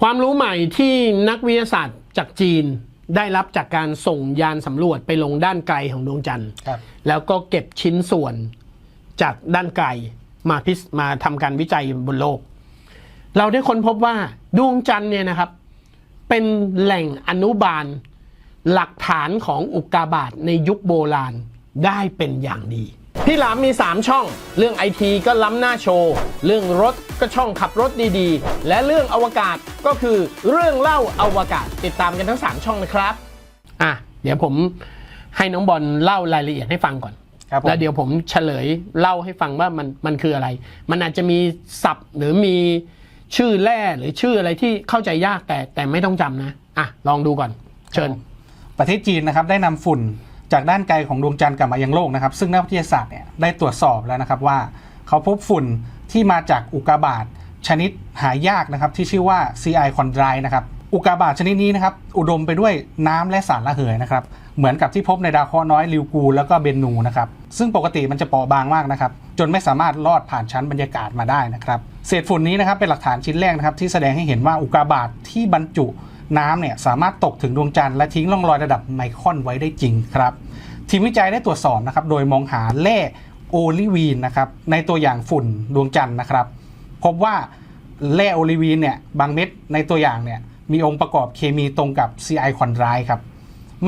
ความรู้ใหม่ที่นักวิทยาศาสตร์จากจีนได้รับจากการส่งยานสำรวจไปลงด้านไกลของดวงจันทร์ ครับ แล้วก็เก็บชิ้นส่วนจากด้านไกลมาพิสมาทำการวิจัยบนโลก เราได้ค้นพบว่าดวงจันทร์เนี่ยนะครับ เป็นแหล่งอนุบาล หลักฐานของอุกกาบาตในยุคโบราณได้เป็นอย่างดี พี่หลามมี 3 ช่อง เรื่องไอทีก็ล้ำหน้าโชว์ เรื่องรถก็ช่องขับรถดีๆ และเรื่องอวกาศก็คือเรื่องเล่าอวกาศติดตามกันทั้ง 3 ช่องนะครับ อะ เดี๋ยวผมให้น้องบอลเล่ารายละเอียดให้ฟังก่อน ครับผม แล้วเดี๋ยวผมเฉลยเล่าให้ฟังว่ามันมันคืออะไร มันอาจจะมีศัพท์หรือมีชื่อแร่หรือชื่ออะไรที่เข้าใจยากแต่แต่ไม่ต้องจำนะ อะ ลองดูก่อน เชิญ ประเทศจีนนะครับได้นำฝุ่น จากด้านไกลของดวงจันทร์กลับมายังโลกนะครับ ซึ่งนักวิทยาศาสตร์เนี่ยได้ตรวจสอบแล้วนะครับว่า เขาพบฝุ่นที่มาจากอุกกาบาตชนิดหายากนะครับที่ชื่อว่า CI c o n d r i นะครับอุกกาบาตชนิดนี้นะครับอุดมไปด้วยน้ำและสารระเหยนะครับเหมือนกับที่พบในดาวเคราะห์น้อยลิวกู แล้วก็เบนนูนะครับซึ่งปกติมันจะเปราะบางมากนะครับจนไม่สามารถลอดผ่านชั้นบรรยากาศมาได้นะครับเศษฝุ่นนี้นะครับเป็นหลักฐานชิ้นแรกนะครับที่แสดงให้เห็นว่าอุกกาบาตที่บรรจุ น้ำเนี่ยสามารถตกถึงดวงจันทร์และทิ้งร่องรอยระดับไมครอนไว้ได้จริงครับทีมวิจัยได้ตรวจสอบนะครับโดยมองหาแร่โอลิวีนนะครับในตัวอย่างฝุ่นดวงจันทร์นะครับ พบว่าแร่โอลิวีนเนี่ยบางเม็ดในตัวอย่างเนี่ยมีองค์ประกอบเคมีตรงกับ CI คอนไรครับ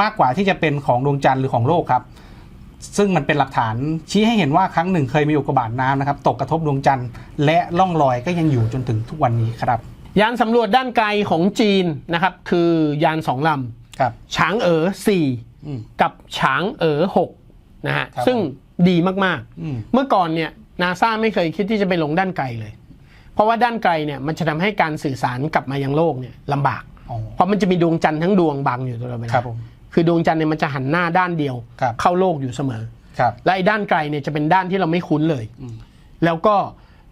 มากกว่าที่จะเป็นของดวงจันทร์หรือของโลกครับ ซึ่งมันเป็นหลักฐานชี้ให้เห็นว่าครั้งหนึ่งเคยมีอุกกาบาตน้ำนะครับ ตกกระทบดวงจันทร์และร่องรอยก็ยังอยู่จนถึงทุกวันนี้ครับ ยานสำรวจด้านไกลของจีนนะครับ คือยานสองลครับำฉางเอ๋อสี่อืม กับฉางเอ๋อหกนะฮะครับซึ่งดีมากอืม ๆ เมื่อก่อนเนี่ยนาซาไม่เคยคิดที่จะไปลงด้านไกลเลย เพราะว่าด้านไกลเนี่ยมันจะทำให้การสื่อสารกลับมายังโลกเนี่ยลำบาก อ๋อ เพราะมันจะมีดวงจันทร์ทั้งดวงบังอยู่ตลอดเวลาครับผมคือดวงจันทร์เนี่ยมันจะหันหน้าด้านเดียว ครับ เข้าโลกอยู่เสมอ ครับ และไอ้ด้านไกลเนี่ยจะเป็นด้านที่เราไม่คุ้นเลย แล้วก็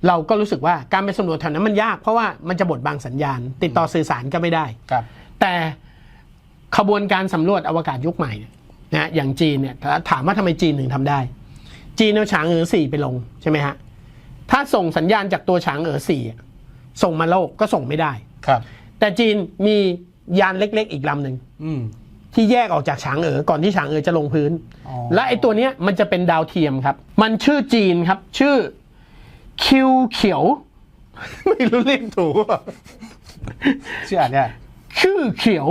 เราก็รู้สึกว่าการไปสำรวจแถวนั้นมันยากเพราะว่ามันจะบดบังสัญญาณ ติดต่อสื่อสารก็ไม่ได้ ครับ แต่ขบวนการสำรวจอวกาศยุคใหม่เนี่ยนะอย่างจีนเนี่ยถามว่าทำไมจีนถึงทำได้ จีนเอาฉางเอ๋อสี่ไปลงใช่ไหมฮะถ้าส่งสัญญาณจากตัวฉางเอ๋อสี่อะส่งมาโลกก็ส่งไม่ได้ครับ แต่จีนมียานเล็กๆ อีกลำหนึ่งอืมที่แยกออกจากฉางเอ๋อก่อนที่ฉางเอ๋อจะลงพื้นอ๋อและไอตัวเนี้ยมันจะเป็นดาวเทียมครับ มันชื่อจีนครับ ชื่อ คิวเขียว ไม่รู้เรียกถูกเปล่าชื่ออ่านเนี่ยชื่อเขียว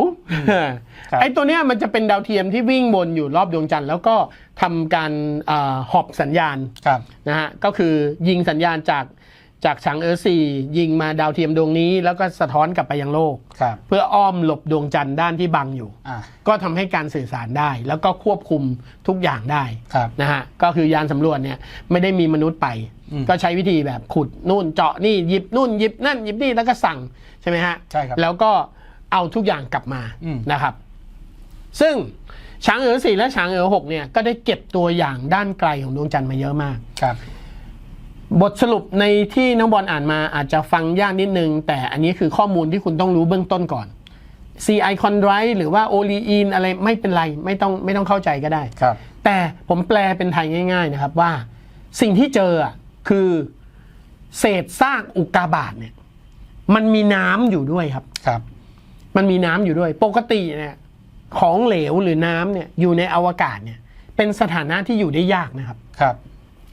ครับไอตัวเนี้ยมันจะเป็นดาวเทียมที่วิ่งวนอยู่รอบดวงจันทร์แล้วก็ทำการเออหอบสัญญาณครับนะฮะก็คือยิงสัญญาณจากจากฉางเอ๋อสี่ยิงมาดาวเทียมดวงนี้แล้วก็สะท้อนกลับไปยังโลกครับเพื่ออ้อมหลบดวงจันทร์ด้านที่บังอยู่อ่าก็ทำให้การสื่อสารได้ แล้วก็ควบคุมทุกอย่างได้ครับนะฮะก็คือยานสำรวจเนี่ยไม่ได้มีมนุษย์ไปอืม ก็ใช้วิธีแบบขุดนู่นเจาะนี่หยิบนู่นหยิบนั่นหยิบนี่แล้วก็สั่งใช่ไหมฮะใช่ครับแล้วก็เอาทุกอย่างกลับมาอืมนะครับ ซึ่งช้างเอ๋อสี่และช้างเอ๋อหกเนี่ยก็ได้เก็บตัวอย่างด้านไกลของดวงจันทร์มาเยอะมากครับ บทสรุปในที่น้องบอลอ่านมาอาจจะฟังยากนิดนึง แต่อันนี้คือข้อมูลที่คุณต้องรู้เบื้องต้นก่อน CI c o n d r i หรือว่า o l e i n อะไรไม่เป็นไรไม่ต้องไม่ต้องเข้าใจก็ได้ครับ แต่ผมแปลเป็นไทยง่าย ๆ นะครับว่า สิ่งที่เจออะ คือเศษซากอุกกาบาตเนี่ย มันมีน้ำอยู่ด้วยครับ ครับ มันมีน้ำอยู่ด้วย ปกติเนี่ย ของเหลวหรือน้ำเนี่ย อยู่ในอวกาศเนี่ย เป็นสถานะที่อยู่ได้ยากนะครับ ครับ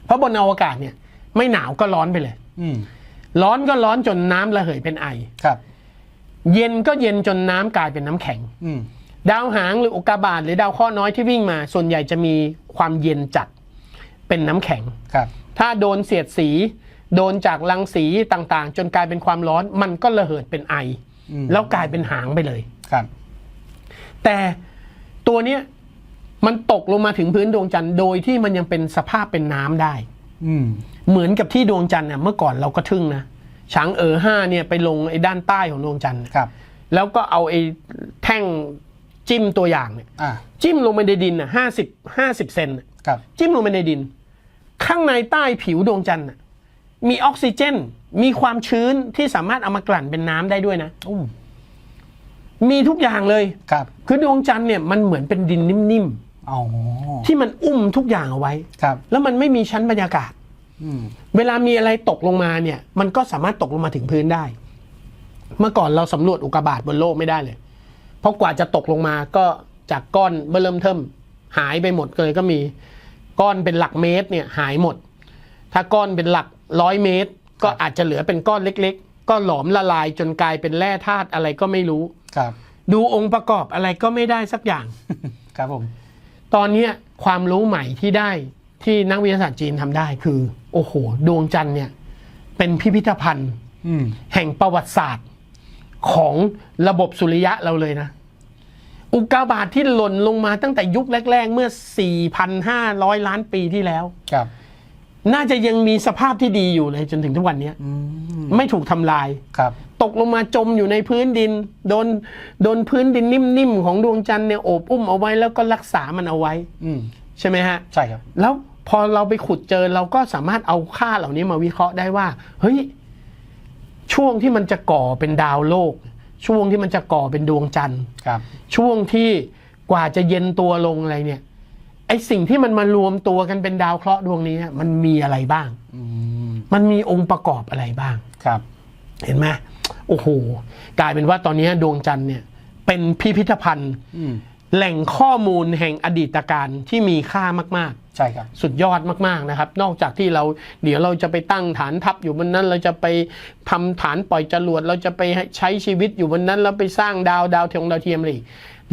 เพราะบนอวกาศเนี่ย ไม่หนาวก็ร้อนไปเลย อืมร้อนก็ร้อนจนน้ำระเหยเป็นไอ ครับ เย็นก็เย็นจนน้ำกลายเป็นน้ำแข็ง อืมดาวหางหรืออุกกาบาตหรือดาวเคราะห์น้อยที่วิ่งมา ส่วนใหญ่จะมีความเย็นจัดเป็นน้ำแข็ง ครับ ถ้าโดนเสียดสี โดนจากรังสีต่างๆ จนกลายเป็นความร้อนมันก็ระเหิดเป็นไออืมแล้วกลายเป็นหางไปเลยครับ แต่ตัวเนี้ยมันตกลงมาถึงพื้นดวงจันทร์โดยที่มันยังเป็นสภาพเป็นน้ำได้ อืมเหมือนกับที่ดวงจันทร์น่ะเมื่อก่อนเราก็ทึ่งนะช้างเอ๋อห้าเนี่ยไปลงไอ้ด้านใต้ของดวงจันทร์ครับ แล้วก็เอาไอ้แท่งจิ้มตัวอย่างเนี่ยอ่าจิ้มลงไปในดินน่ะห้าสิบห้าสิบเซนน่ะครับจิ้มลงไปในดิน ข้างในใต้ผิวดวงจันทร์น่ะมีออกซิเจน มีความชื้นที่สามารถเอามากลั่นเป็นน้ำได้ด้วยนะอู้มีทุกอย่างเลยครับ คือดวงจันทร์เนี่ยมันเหมือนเป็นดินนิ่มอ๋อๆที่มันอุ้มทุกอย่างเอาไว้ครับ แล้วมันไม่มีชั้นบรรยากาศอืมเวลามีอะไรตกลงมาเนี่ย มันก็สามารถตกลงมาถึงพื้นได้ เมื่อก่อนเราสำรวจอุกกาบาตบนโลกไม่ได้เลย เพราะกว่าจะตกลงมาก็จากก้อนเบอร์เริ่มเทิมหายไปหมดเลยก็มี ก้อนเป็นหลักเมตรเนี่ยหายหมด ถ้าก้อนเป็นหลักร้อยเมตร ก็อาจจะเหลือเป็นก้อนเล็ก ๆ ก็หลอมละลายจนกลายเป็นแร่ธาตุอะไรก็ไม่รู้ ครับ ดูองค์ประกอบอะไรก็ไม่ได้สักอย่าง ครับผม ตอนเนี้ยความรู้ใหม่ที่ได้ที่นักวิทยาศาสตร์จีนทำได้คือ โอ้โห ดวงจันทร์เนี่ย เป็นพิพิธภัณฑ์อืมแห่งประวัติศาสตร์ของระบบสุริยะเราเลยนะ อุกกาบาตที่หล่นลงมาตั้งแต่ยุคแรก ๆ เมื่อ 4,500 ล้านปีที่แล้ว ครับ น่าจะยังมีสภาพที่ดีอยู่เลยจนถึงทุกวันเนี้ยอืมไม่ถูกทำลาย ครับ ตกลงมาจมอยู่ในพื้นดิน โดนโดนพื้นดินนิ่มๆ ของดวงจันทร์เนี่ยโอบอุ้มเอาไว้แล้วก็รักษามันเอาไว้ อืมใช่ไหมฮะ ใช่ครับ แล้วพอเราไปขุดเจอเราก็สามารถเอาค่าเหล่านี้มาวิเคราะห์ได้ว่า เฮ้ย ช่วงที่มันจะก่อเป็นดาวโลก ช่วงที่มันจะก่อเป็นดวงจันทร์ครับ ช่วงที่กว่าจะเย็นตัวลงอะไรเนี่ยไอสิ่งที่มันมารวมตัวกันเป็นดาวเคราะห์ดวงนี้อะมันมีอะไรบ้างอืมมันมีองค์ประกอบอะไรบ้างครับ เห็นไหมโอ้โหกลายเป็นว่าตอนนี้ดวงจันทร์เนี่ย เป็นพิพิธภัณฑ์อืมแหล่งข้อมูลแห่งอดีตการที่มีค่ามากๆ ใช่ครับสุดยอดมากๆนะครับ นอกจากที่เราเดี๋ยวเราจะไปตั้งฐานทัพอยู่บนนั้น เราจะไปทำฐานปล่อยจรวดเราจะไปใช้ชีวิตอยู่บนนั้นแล้วไปสร้างดาวดาวเทียมดาวเทียมอะไรอีก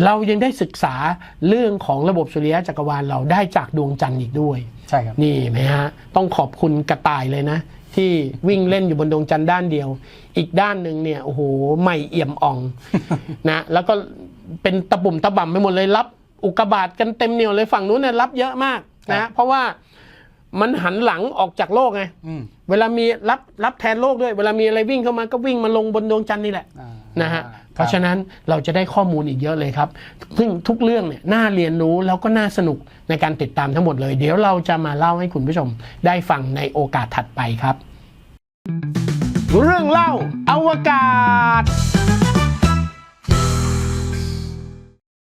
เรายังได้ศึกษาเรื่องของระบบสุริยะจักรวาลเราได้จากดวงจันทร์อีกด้วย ใช่ครับนี่ไหมฮะต้องขอบคุณกระต่ายเลยนะ ที่วิ่งเล่นอยู่บนดวงจันทร์ด้านเดียว อีกด้านหนึ่งเนี่ยโอ้โหไม่เอี่ยมอ่องนะแล้วก็เป็นตะบุ่มตะบ่ำไปหมดเลยรับอุกกาบาตกันเต็มเหนียวเลยฝั่งนู้นเนี่ยรับเยอะมากครั นะบเพราะว่ามันหันหลังออกจากโลกไงอืมเวลามีรับรับแทนโลกด้วย เวลามีอะไรวิ่งเข้ามาก็วิ่งมาลงบนดวงจันทร์นี่แหละอ่านะฮะคเพบราะฉะนั้นเราจะได้ข้อมูลอีกเยอะเลยครับ ซึ่งทุกเรื่องเนี่ยน่าเรียนรู้แล้วก็น่าสนุกในการติดตามทั้งหมดเลย เดี๋ยวเราจะมาเล่าให้คุณผู้ชมได้ฟังในโอกาสถัดไปครับ เรื่องเล่าอวกาศ